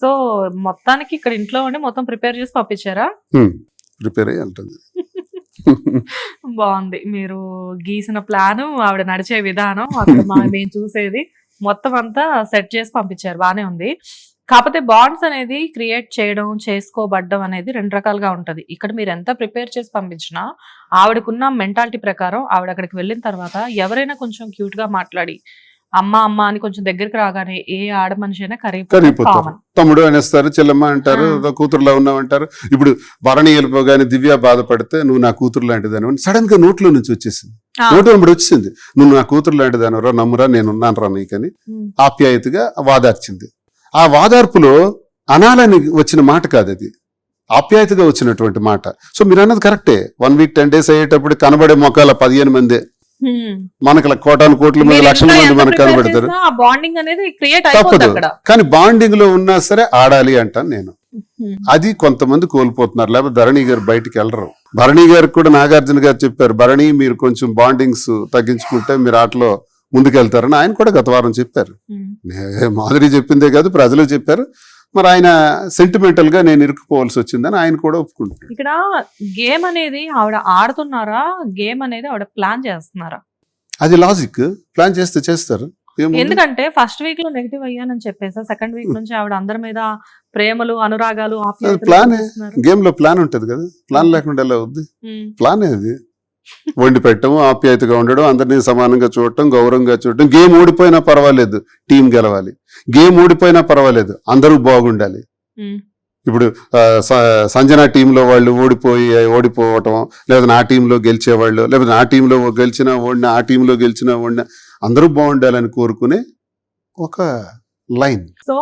So మొత్తానికి ఇక్కడ ఇంట్లో ఉండి మొత్తం ప్రిపేర్ చేసి పంపించారా? ప్రిపేర్ అయ్యి ఉంటుంది బాగుంది. మీరు గీసిన ప్లాన్ ఆవిడ నడిచే విధానం అక్కడ మా మేము చూసేది మొత్తం అంతా సెట్ చేసి పంపించారు. బానే ఉంది. కాకపోతే బాండ్స్ అనేది క్రియేట్ చేయడం చేసుకోబడ్డం అనేది రెండు రకాలుగా ఉంటది. ఇక్కడ మీరు ఎంత ప్రిపేర్ చేసి పంపించినా ఆవిడకున్న మెంటాలిటీ ప్రకారం ఆవిడ అక్కడికి వెళ్ళిన తర్వాత ఎవరైనా కొంచెం క్యూట్గా మాట్లాడి అమ్మ అమ్మ అని కొంచెం దగ్గరికి రాగానే ఏ ఆడ మనిషి అయినా కరిగిపోతే కరిగిపోతారు తమ్ముడు అనేస్తారు చెల్లెమ్మ అంటారు. కూతురులో ఉన్నావు అంటారు ఇప్పుడు భరణి వెళ్ళిపోగానే దివ్య బాధపడితే నువ్వు నా కూతురు లాంటిదని సడన్గా నోట్లో నుంచి వచ్చేసింది. నోటు వెంబడి వచ్చింది. నువ్వు నా కూతురు లాంటిదాను రా నమ్మురా నేను రా నీకని ఆప్యాయతగా వాదార్చింది. ఆ వాదార్పులో అనాలని వచ్చిన మాట కాదు అది. ఆప్యాయతగా వచ్చినటువంటి మాట. సో మీరు అన్నది కరెక్టే. వన్ వీక్ టెన్ డేస్ అయ్యేటప్పుడు కనబడే మొక్కల పదిహేను మంది. మనకి కోటాను కోట్ల మంది లక్షల మంది మనకు కనబడతారు. బాండింగ్ అనేది క్రియేట్ తప్పదు. కానీ బాండింగ్లో ఉన్నా సరే ఆడాలి అంటాను నేను. అది కొంతమంది కోల్పోతున్నారు. లేకపోతే ధరణి గారు బయటికి వెళ్ళరు. భరణి గారికి కూడా నాగార్జున గారు చెప్పారు భరణి మీరు కొంచెం బాండింగ్స్ తగ్గించుకుంటే మీరు ఆటలో ముందుకెళ్తారని ఆయన కూడా గత వారం చెప్పారు. మాధురి చెప్పిందే కాదు ప్రజలు చెప్పారు. మరి ఆయన సెంటిమెంటల్గా నేను ఇరుక్కుపోవాల్సి వచ్చిందని ఆయన కూడా ఒప్పుకుంటున్నాడు. ఇక్కడ గేమ్ అనేది ఆవిడ ఆడుతున్నారా? గేమ్ అనేది ఆవిడ ప్లాన్ చేస్తున్నారా? అది లాజిక్ ప్లాన్ చేస్తే చేస్తారు? ఎందుకంటే ఫస్ట్ వీక్లో నెగిటివ్ అయ్యానని చెప్పేసి సెకండ్ వీక్ నుంచి ఆవిడ అందరి మీద ప్రేమలు అనురాగాలు ప్లానే. గేమ్లో ప్లాన్ ఉంటది కదా. ప్లాన్ లేకుండా ఎలా అవుద్ది? ఉమ్, ప్లాన్ అది. వండి పెట్టడం ఆప్యాయతగా ఉండడం అందరినీ సమానంగా చూడటం గౌరవంగా చూడటం. గేమ్ ఓడిపోయినా పర్వాలేదు టీం గెలవాలి. గేమ్ ఓడిపోయినా పర్వాలేదు అందరూ బాగుండాలి. ఇప్పుడు సంజన టీంలో వాళ్ళు ఓడిపోయి ఓడిపోవటం లేదా నా టీంలో గెలిచేవాళ్ళు లేకపోతే నా టీంలో గెలిచిన ఓడిన ఆ టీంలో గెలిచిన ఓడిన అందరూ బాగుండాలని కోరుకునే ఒక లైన్. సో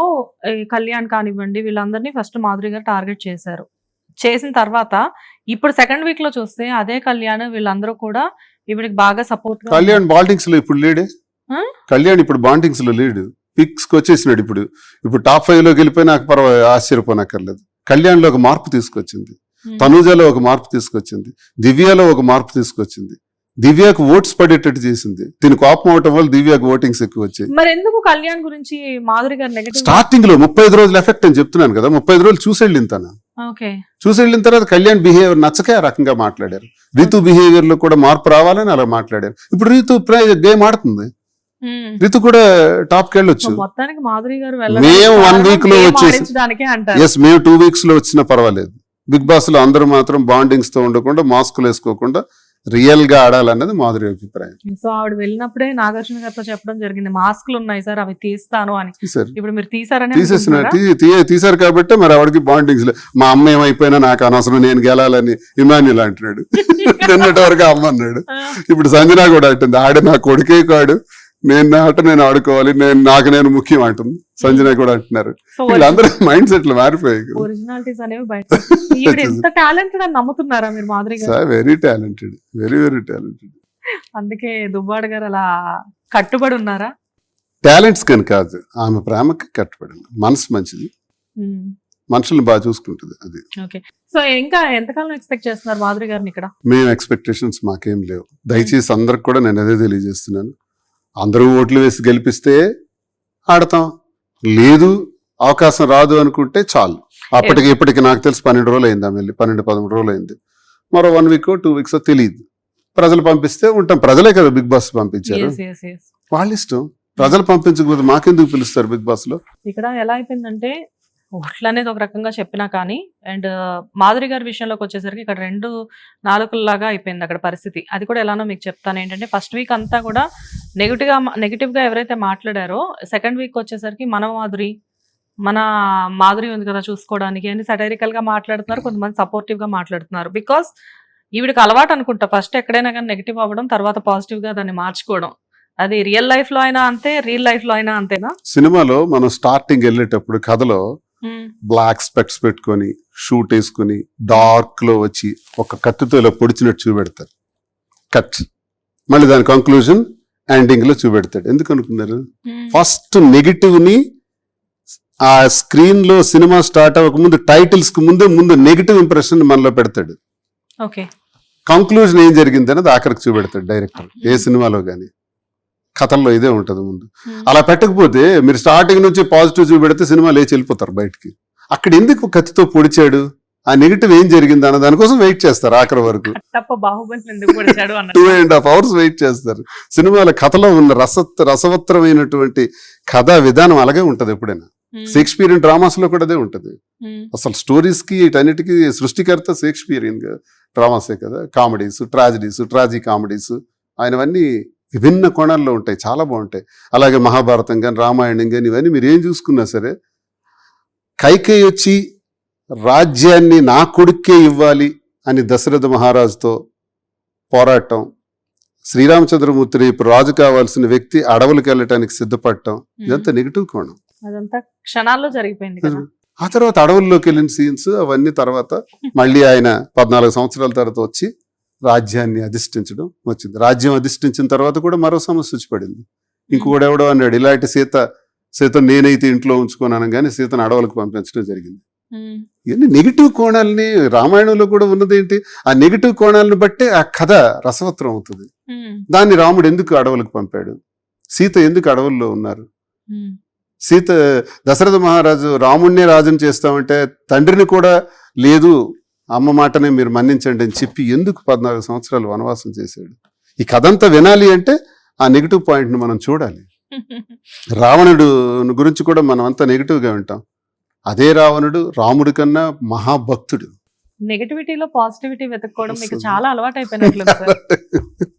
కళ్యాణ్ కానివ్వండి వీళ్ళందరినీ ఫస్ట్ మాధురి గారు టార్గెట్ చేశారు. చేసిన తర్వాత ఇప్పుడు సెకండ్ వీక్లో చూస్తే అదే కళ్యాణ్ వీళ్ళందరూ కూడా ఈవిడికి బాగా సపోర్ట్ కళ్యాణ్ బాల్టింగ్స్లో ఇప్పుడు లీడే? కళ్యాణ్ ఇప్పుడు బాల్టింగ్స్లో లీడ్ పిక్స్కి వచ్చేసినాడు ఇప్పుడు. ఇప్పుడు టాప్ ఫైవ్లోకి వెళ్ళిపోయి నాకు పర్వ ఆశ్చర్యపోనక్కర్లేదు. కళ్యాణ్లో ఒక మార్పు తీసుకొచ్చింది. తనూజలో ఒక మార్పు తీసుకొచ్చింది. దివ్యలో ఒక మార్పు తీసుకొచ్చింది. దివ్యకు ఓట్స్ పడేటట్టు చేసింది. దీని కోపం అవటం వల్ల దివ్యకు ఓటింగ్స్ ఎక్కువ వచ్చాయి. మరి ఎందుకు కళ్యాణ్ గురించి మాధురి గారు స్టార్టింగ్లో ముప్పై రోజులు ఎఫెక్ట్ అని చెప్తున్నాను కదా ముప్పై రోజులు చూసి వెళ్ళిన తను. చూసి వెళ్ళిన తర్వాత కళ్యాణ్ బిహేవియర్ నచ్చకే ఆ రకంగా మాట్లాడారు. రీతు బిహేవియర్లో కూడా మార్పు రావాలని అలా మాట్లాడారు. ఇప్పుడు రీతు గేమ్ ఆడుతుంది. రీతు కూడా టాప్కి వెళ్ళొచ్చు మొత్తానికి మాధురి గారు మేము one week లో వచ్చేసి- ఎస్ మేము టూ వీక్స్లో వచ్చినా పర్వాలేదు. బిగ్ బాస్లో అందరూ మాత్రం బాండింగ్స్తో ఉండకుండా మాస్కులు వేసుకోకుండా రియల్గా ఆడాలన్నది మాధురి అభిప్రాయం. సో ఆవిడ వెళ్ళినప్పుడే నాగార్జున గారితో చెప్పడం జరిగింది. మాస్కులు ఉన్నాయి సార్ అవి తీస్తాను అని. తీసారు ఇప్పుడు మీరు తీసారని తీసేసిన అనుకుంటున్నారా? తీ- తీ- తీశారు కాబట్టి మరి ఆవిడకి బాండింగ్స్ లే. మా అమ్మ ఏమైపోయినా నాకు అనవసరం నేను గెలాలని ఇమాన్యుల్ అంటున్నాడు. నిన్నటి వరకు అమ్మ అన్నాడు. ఇప్పుడు సంజన కూడా అంటుంది ఆడ నా కొడుకే కాడు. నేను నా ఆట నేను ఆడుకోవాలి నేను నాకు నేను ముఖ్యం అంటుంది. సంజన కూడా అంటున్నారు. వీళ్ళందరూ మైండ్ సెట్లు మారిపోయాయి very talented very very talented అందుకే దుబ్బాడు గారు అలా కట్టుబడి ఉన్నారా? టాలెంట్స్ కని కాదు ఆమె ప్రేమకి కట్టుబడింది మనసు మంచిది. మనుషుల్ని బాగా చూసుకుంటుంది అది. ఓకే సో ఇంకా ఎంతకాలం ఎక్స్పెక్ట్ చేస్తున్నారు మాధురి గారిని ఇక్కడ? మేము ఎక్స్పెక్టేషన్స్ మాకేం లేవు. దయచేసి అందరికి కూడా నేను అదే తెలియజేస్తున్నాను. అందరూ ఓట్లు వేసి గెలిపిస్తే ఆడతాం. లేదు అవకాశం రాదు అనుకుంటే చాలు. అప్పటికి ఇప్పటికి నాకు తెలిసి పన్నెండు రోజులు అయింది ఆమె వెళ్ళి. పన్నెండు పదమూడు రోజులు అయింది. మరో వన్ వీక్ టూ వీక్స్ తెలియదు ప్రజలు పంపిస్తే ఉంటాం. ప్రజలే కదా బిగ్ బాస్ పంపించారు. వాళ్ళ ఇష్టం. ప్రజలు పంపించకపోతే మాకెందుకు పిలుస్తారు బిగ్ బాస్లో ఇక్కడ ఎలా అయిపోయిందంటే ఓట్లు అనేది ఒక రకంగా చెప్పినా కానీ అండ్ మాధురి గారి విషయంలోకి వచ్చేసరికి ఇక్కడ రెండు నాలుగులాగా అయిపోయింది అక్కడ పరిస్థితి. అది కూడా ఎలానో మీకు చెప్తాను. ఏంటంటే ఫస్ట్ వీక్ అంతా కూడా నెగిటివ్గా నెగిటివ్గా ఎవరైతే మాట్లాడారో సెకండ్ వీక్ వచ్చేసరికి మన మాధురి మన మాధురి ఉంది కదా చూసుకోవడానికి అని satirical గా మాట్లాడుతున్నారు కొంతమంది సపోర్టివ్గా మాట్లాడుతున్నారు. బికాస్ ఈవిడికి అలవాటు అనుకుంటా ఫస్ట్ ఎక్కడైనా కానీ నెగిటివ్ అవ్వడం తర్వాత పాజిటివ్గా దాన్ని మార్చుకోవడం. అది రియల్ లైఫ్లో అయినా అంతే రియల్ లైఫ్లో అయినా అంతేనా? సినిమాలో మనం స్టార్టింగ్ వెళ్ళేటప్పుడు కథలో బ్లాక్ స్పెక్ట్స్ పెట్టుకొని షూట్ వేసుకొని డార్క్లో వచ్చి ఒక కత్తితో ఇలా పొడిచినట్టు చూపెడతారు. కట్ మళ్ళీ దాని కంక్లూజన్ ఎండింగ్లో చూపెడతాడు. ఎందుకు అనుకున్నారు? ఫస్ట్ నెగిటివ్ని ఆ స్క్రీన్లో సినిమా స్టార్ట్ అవ్వక ముందు టైటిల్స్కు ముందే ముందు నెగిటివ్ ఇంప్రెషన్ మనలో పెడతాడు. ఓకే. కంక్లూజన్ ఏం జరిగింది అనేది ఆఖరికి చూపెడతాడు డైరెక్టర్. ఏ సినిమాలో గానీ. కథల్లో ఇదే ఉంటది ముందు. అలా పెట్టకపోతే మీరు స్టార్టింగ్ నుంచి పాజిటివ్ చూపెడితే సినిమా లేచి వెళ్ళిపోతారు బయటికి. అక్కడ ఎందుకు కత్తితో పొడిచాడు? ఆ నెగిటివ్ ఏం జరిగింది అన్న దానికోసం వెయిట్ చేస్తారు ఆఖరి వరకు. Two and half hours wait చేస్తారు. సినిమాల కథలో ఉన్న రసత్ రసవత్తరమైనటువంటి కథా విధానం అలాగే ఉంటది ఎప్పుడైనా. ఉమ్. షేక్స్పియరియన్ డ్రామాస్లో కూడా అదే ఉంటది. ఉమ్. అసలు స్టోరీస్కి వీటన్నిటికీ సృష్టికర్త షేక్స్పియరియన్ డ్రామాసే కదా. కామెడీస్ ట్రాజిడీస్ ట్రాజీ కామెడీస్ ఆయనవన్నీ విభిన్న కోణాల్లో ఉంటాయి చాలా బాగుంటాయి. అలాగే మహాభారతం కానీ రామాయణం కానీ ఇవన్నీ మీరు ఏం చూసుకున్నా సరే కైకేయి వచ్చి రాజ్యాన్ని నా కొడుక్కే ఇవ్వాలి అని దశరథ మహారాజుతో పోరాటం శ్రీరామచంద్రమూర్తి రేపు రాజు కావాల్సిన వ్యక్తి అడవులకు వెళ్ళటానికి సిద్ధపడటం ఇదంతా నెగిటివ్ కోణం. అదంతా క్షణాల్లో జరిగిపోయింది ఆ తర్వాత అడవుల్లోకి వెళ్ళిన సీన్స్ అవన్నీ తర్వాత మళ్ళీ ఆయన పద్నాలుగు సంవత్సరాల తర్వాత వచ్చి రాజ్యాన్ని అధిష్ఠించడం వచ్చింది. రాజ్యం అధిష్ఠించిన తర్వాత కూడా మరో సమస్య వచ్చి పడింది. ఇంకొకడెవడో అన్నాడు ఇలాంటి సీత సీత నేనైతే ఇంట్లో ఉంచుకున్నాను కానీ సీతను అడవులకు పంపించడం జరిగింది. ఇవన్నీ నెగిటివ్ కోణాలని రామాయణంలో కూడా ఉన్నది ఏంటి? ఆ నెగిటివ్ కోణాలను బట్టే ఆ కథ రసవత్రం అవుతుంది. దాన్ని రాముడు ఎందుకు అడవులకు పంపాడు? సీత ఎందుకు అడవుల్లో ఉన్నారు. సీత దశరథ మహారాజు రాముణ్ణే రాజుని చేస్తామంటే తండ్రిని కూడా లేదు అమ్మ మాటనే మీరు మన్నించండి అని చెప్పి ఎందుకు పద్నాలుగు సంవత్సరాలు వనవాసం చేశాడు? ఈ కథ అంతా వినాలి అంటే ఆ నెగిటివ్ పాయింట్ని మనం చూడాలి. రావణుడు గురించి కూడా మనం అంతా నెగిటివ్గా వింటాం. అదే రావణుడు రాముడి కన్నా మహాభక్తుడు. నెగటివిటీలో పాజిటివిటీ వెతుక్కోవడం మీకు చాలా అలవాటు అయిపోయినట్లు